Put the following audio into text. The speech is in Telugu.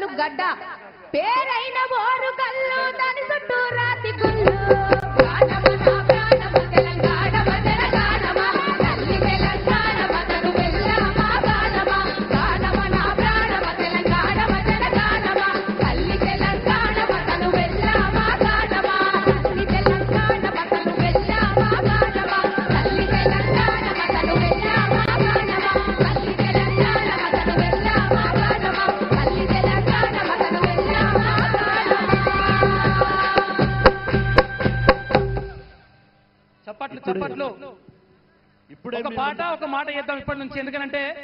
కళ్ళు గడ్డ. పేరైన ఓరు కళ్ళు దాని చుట్టూ రాతి గుళ్ళు. చప్పట్లు ఇప్పుడు ఒక పాట ఒక మాట చేద్దాం ఇప్పటి నుంచి. ఎందుకంటే